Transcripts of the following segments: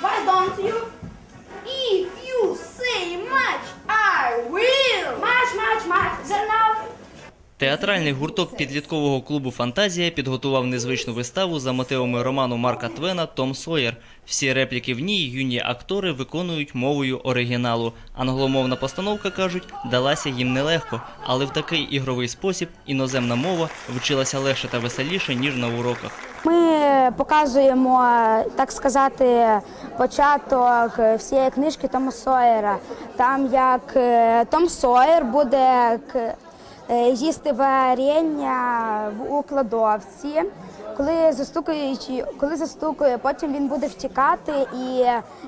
Why don't you? If you say match, I will. Match, match, match. Then now Театральний гурток підліткового клубу Фантазія підготував незвичну виставу за мотивами роману Марка Твена Том Сойер. Всі репліки в ній юні актори виконують мовою оригіналу. Англомовна постановка кажуть, далася їм нелегко, але в такий ігровий спосіб іноземна мова вчилася легше та веселіше ніж на уроках. Ми показуємо, так сказати, початок всієї книжки Тома Сойера. Там як е, Том Сойер буде їсти варення в у кладовці. Коли застукаючи, коли застукує, потім він буде втікати, і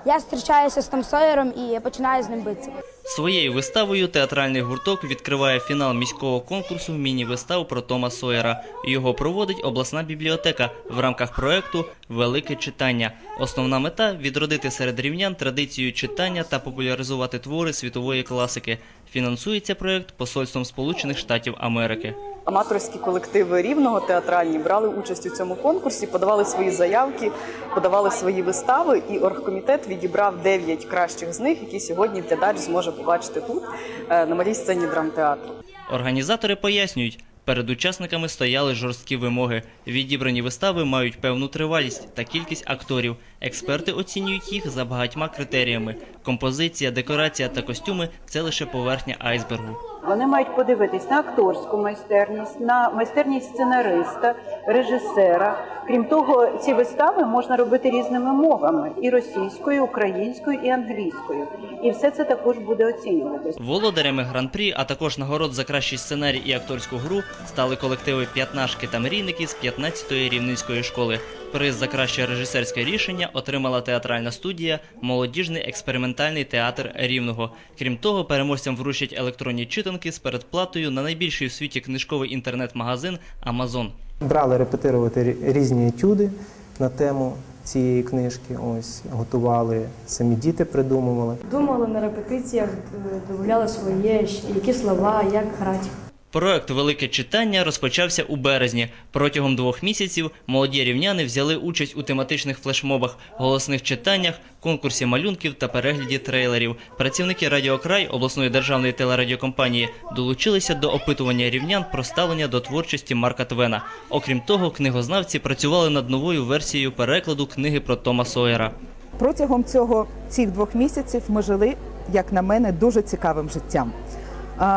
я зустрічаюся з Том Сойером і починаю з ним битися. Своєю виставою театральний гурток відкриває фінал міського конкурсу міні-вистав про Тома Сойера. Його проводить обласна бібліотека в рамках проекту Велике читання. Основна мета відродити серед рівнян традицію читання та популяризувати твори світової класики. Фінансується проект посольством Сполучених Штатів Америки. Аматорські колективи рівного театральні брали участь у цьому конкурсі, подавали свої заявки, подавали свої вистави, і оргкомітет відібрав дев'ять кращих з них, які сьогодні глядач зможе побачити тут е, на малій сцені драмтеатру. Організатори пояснюють, перед учасниками стояли жорсткі вимоги. Відібрані вистави мають певну тривалість та кількість акторів. Експерти оцінюють їх за багатьма критеріями: композиція, декорація та костюми це лише поверхня айсбергу. Вони мають подивитись на акторську майстерність, на майстерність сценариста, режисера. Крім того, ці вистави можна робити різними мовами: і російською, і українською, і англійською. І все це також буде оцінюватись. Володарями гран-прі, а також нагород за кращий сценарій і акторську гру стали колективи П'ятнашки та мрійники з 15-ї рівненської школи. Приз за краще режисерське рішення отримала театральна студія Молодіжний експериментальний театр Рівного. Крім того, переможцям вручать електронні читанки з передплатою на найбільший у світі книжковий інтернет-магазин Амазон. Брали репетирувати рі- різні етюди на тему цієї книжки. Ось готували самі діти, придумували. Думали на репетиціях, додавали своє, які слова, як грати. Проект Велике читання розпочався у березні. Протягом двох місяців молоді рівняни взяли участь у тематичних флешмобах, голосних читаннях, конкурсі малюнків та перегляді трейлерів. Працівники Радіокрай обласної державної телерадіокомпанії долучилися до опитування рівнян про ставлення до творчості Марка Твена. Окрім того, книгознавці працювали над новою версією перекладу книги про Тома Сойера. Протягом цього цих двох місяців ми жили, як на мене, дуже цікавим життям.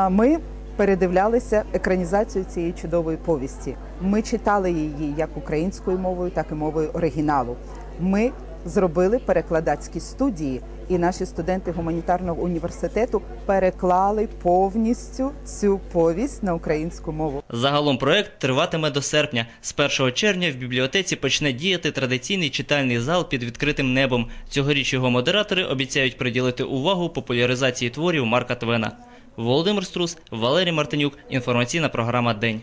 Ми передивлялися екранізацію цієї чудової повісті. Ми читали її як українською мовою, так і мовою оригіналу. Ми зробили перекладацькі студії, і наші студенти гуманітарного університету переклали повністю цю повість на українську мову. Загалом проект триватиме до серпня. З 1 червня в бібліотеці почне діяти традиційний читальний зал під відкритим небом. Цьогоріч його модератори обіцяють приділити увагу популяризації творів Марка Твена. Володимир Струс, Валерій Мартинюк. Інформаційна програма День.